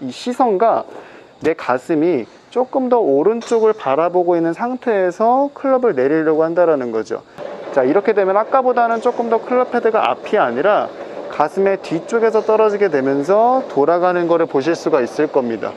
이 시선과 내 가슴이 조금 더 오른쪽을 바라보고 있는 상태에서 클럽을 내리려고 한다라는 거죠. 자, 이렇게 되면 아까보다는 조금 더 클럽 헤드가 앞이 아니라 가슴의 뒤쪽에서 떨어지게 되면서 돌아가는 것을 보실 수가 있을 겁니다.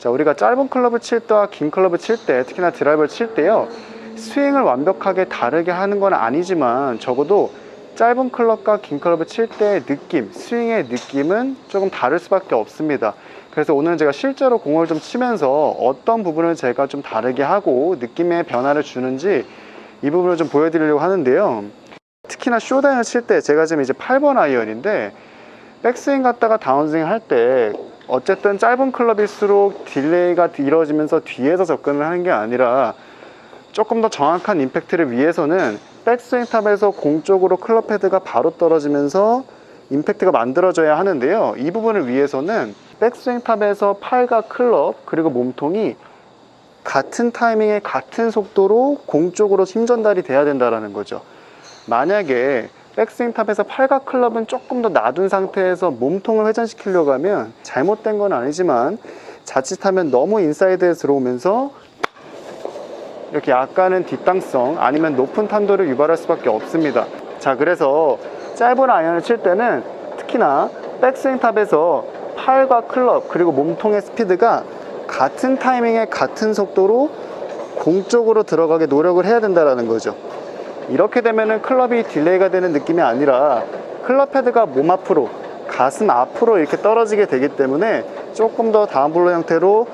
자, 우리가 짧은 클럽을 칠 때와 긴 클럽을 칠 때, 특히나 드라이버를 칠 때요, 스윙을 완벽하게 다르게 하는 건 아니지만 적어도 짧은 클럽과 긴 클럽을 칠 때의 느낌, 스윙의 느낌은 조금 다를 수밖에 없습니다. 그래서 오늘 제가 실제로 공을 좀 치면서 어떤 부분을 제가 좀 다르게 하고 느낌의 변화를 주는지 이 부분을 좀 보여드리려고 하는데요. 특히나 쇼다인을 칠 때 제가 지금 이제 8번 아이언인데 백스윙 갔다가 다운스윙 할 때 어쨌든 짧은 클럽일수록 딜레이가 이루어지면서 뒤에서 접근을 하는 게 아니라 조금 더 정확한 임팩트를 위해서는 백스윙 탑에서 공 쪽으로 클럽 헤드가 바로 떨어지면서 임팩트가 만들어져야 하는데요. 이 부분을 위해서는 백스윙 탑에서 팔과 클럽 그리고 몸통이 같은 타이밍에 같은 속도로 공 쪽으로 힘 전달이 돼야 된다는 거죠. 만약에 백스윙 탑에서 팔과 클럽은 조금 더 놔둔 상태에서 몸통을 회전시키려고 하면 잘못된 건 아니지만 자칫하면 너무 인사이드에 들어오면서 이렇게 약간은 뒷땅성 아니면 높은 탄도를 유발할 수밖에 없습니다. 자, 그래서 짧은 아이언을 칠 때는 특히나 백스윙 탑에서 팔과 클럽 그리고 몸통의 스피드가 같은 타이밍에 같은 속도로 공 쪽으로 들어가게 노력을 해야 된다는 거죠. 이렇게 되면은 클럽이 딜레이가 되는 느낌이 아니라 클럽 헤드가 몸 앞으로 가슴 앞으로 이렇게 떨어지게 되기 때문에 조금 더 다운블로 형태로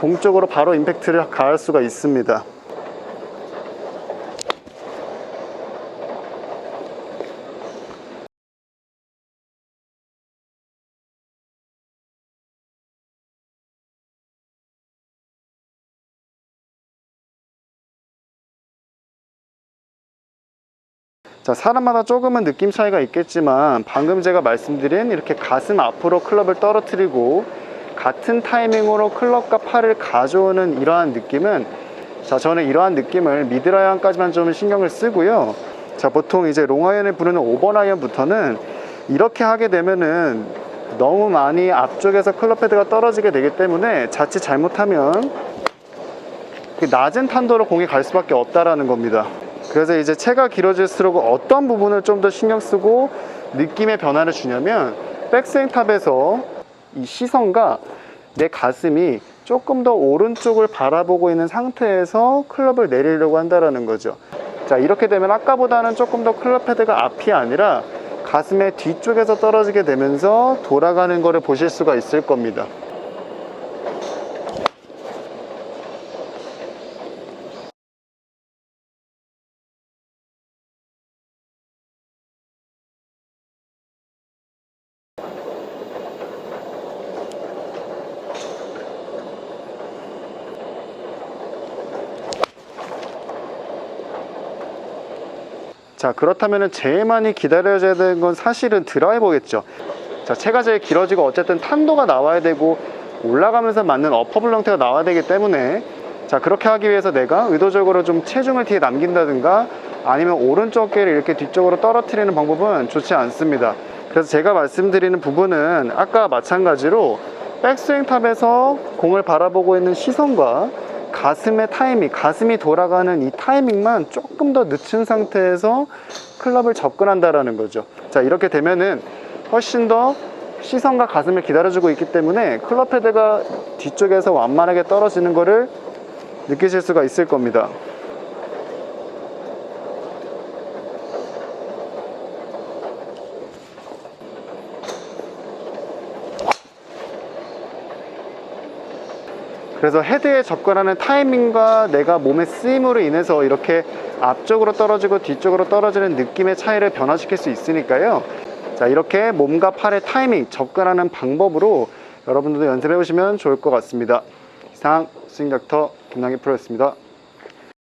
공 쪽으로 바로 임팩트를 가할 수가 있습니다. 자, 사람마다 조금은 느낌 차이가 있겠지만 방금 제가 말씀드린 이렇게 가슴 앞으로 클럽을 떨어뜨리고 같은 타이밍으로 클럽과 팔을 가져오는 이러한 느낌은 자, 저는 이러한 느낌을 미드라이언까지만 좀 신경을 쓰고요. 자, 보통 이제 롱아이언을 부르는 5번 아이언부터는 이렇게 하게 되면은 너무 많이 앞쪽에서 클럽 헤드가 떨어지게 되기 때문에 자칫 잘못하면 그 낮은 탄도로 공이 갈 수밖에 없다라는 겁니다. 그래서 이제 채가 길어질수록 어떤 부분을 좀 더 신경 쓰고 느낌의 변화를 주냐면 백스윙 탑에서 이 시선과 내 가슴이 조금 더 오른쪽을 바라보고 있는 상태에서 클럽을 내리려고 한다라는 거죠. 자, 이렇게 되면 아까보다는 조금 더 클럽 헤드가 앞이 아니라 가슴의 뒤쪽에서 떨어지게 되면서 돌아가는 것을 보실 수가 있을 겁니다. 자 그렇다면 제일 많이 기다려져야 되는 건 사실은 드라이버겠죠. 자 채가 제일 길어지고 어쨌든 탄도가 나와야 되고 올라가면서 맞는 어퍼블 형태가 나와야 되기 때문에 자 그렇게 하기 위해서 내가 의도적으로 좀 체중을 뒤에 남긴다든가 아니면 오른쪽 어깨를 이렇게 뒤쪽으로 떨어뜨리는 방법은 좋지 않습니다. 그래서 제가 말씀드리는 부분은 아까 마찬가지로 백스윙 탑에서 공을 바라보고 있는 시선과 가슴의 타이밍, 가슴이 돌아가는 이 타이밍만 조금 더 늦춘 상태에서 클럽을 접근한다라는 거죠. 자, 이렇게 되면은 훨씬 더 시선과 가슴을 기다려주고 있기 때문에 클럽 헤드가 뒤쪽에서 완만하게 떨어지는 것을 느끼실 수가 있을 겁니다. 그래서 헤드에 접근하는 타이밍과 내가 몸의 쓰임으로 인해서 이렇게 앞쪽으로 떨어지고 뒤쪽으로 떨어지는 느낌의 차이를 변화시킬 수 있으니까요. 자, 이렇게 몸과 팔의 타이밍, 접근하는 방법으로 여러분들도 연습해 보시면 좋을 것 같습니다. 이상 스윙 닥터 김남기 프로였습니다.